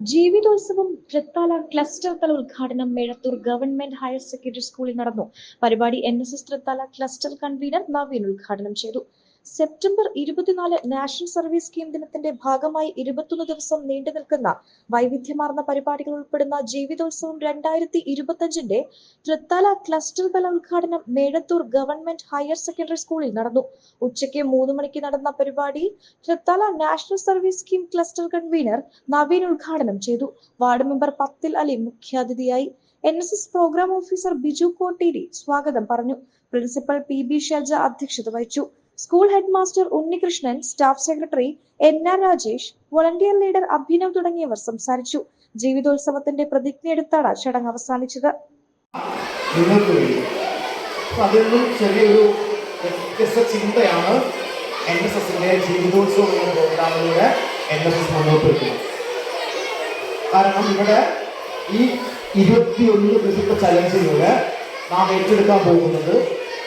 ജീവിതോത്സവം Thrithala cluster തല ഉദ്ഘാടനം Mezhathur government higher secondary സ്കൂളിൽ നടന്നു. പരിപാടി N S S Thrithala cluster convener Naveen ഉദ്ഘാടനം ചെയ്തു. സെപ്റ്റംബർ ഇരുപത്തിനാല് നാഷണൽ സർവീസ് സ്കീം ദിനത്തിന്റെ ഭാഗമായി ഇരുപത്തൊന്ന് ദിവസം നീണ്ടു നിൽക്കുന്ന വൈവിധ്യമാർന്ന പരിപാടികൾ ഉൾപ്പെടുന്ന ജീവിതോത്സവം രണ്ടായിരത്തി ഇരുപത്തിയഞ്ചിന്റെ തൃത്താല ക്ലസ്റ്റർ തല ഉദ്ഘാടനം മേഴത്തൂർ ഗവൺമെന്റ് ഹയർ സെക്കൻഡറി സ്കൂളിൽ നടന്നു. ഉച്ചയ്ക്ക് മൂന്ന് മണിക്ക് നടന്ന പരിപാടി Thrithala national service scheme cluster convener Naveen ഉദ്ഘാടനം ചെയ്തു. വാർഡ് മെമ്പർ പത്തിൽ അലി മുഖ്യാതിഥിയായി N S S programme officer Biju Kotteri സ്വാഗതം പറഞ്ഞു. പ്രിൻസിപ്പൽ പി ബി ഷജ അധ്യക്ഷത വഹിച്ചു. School head master Unnikrishnan staff secretary N R Rajesh volunteer leader Abhinav തുടങ്ങിയവർ സംസാരിച്ചു. ജീവിതോത്സവത്തിന്റെ പ്രതിജ്ഞ പ്രതിജ്ഞയെടുത്താണ് ചടങ്ങ് അവസാനിച്ചത്. കാരണം ഇവിടെ ഈ ഇരുപത്തിയൊന്ന് ദിവസത്തെ ചലഞ്ചിലൂടെ നാം ഏറ്റെടുക്കാൻ പോകുന്നത്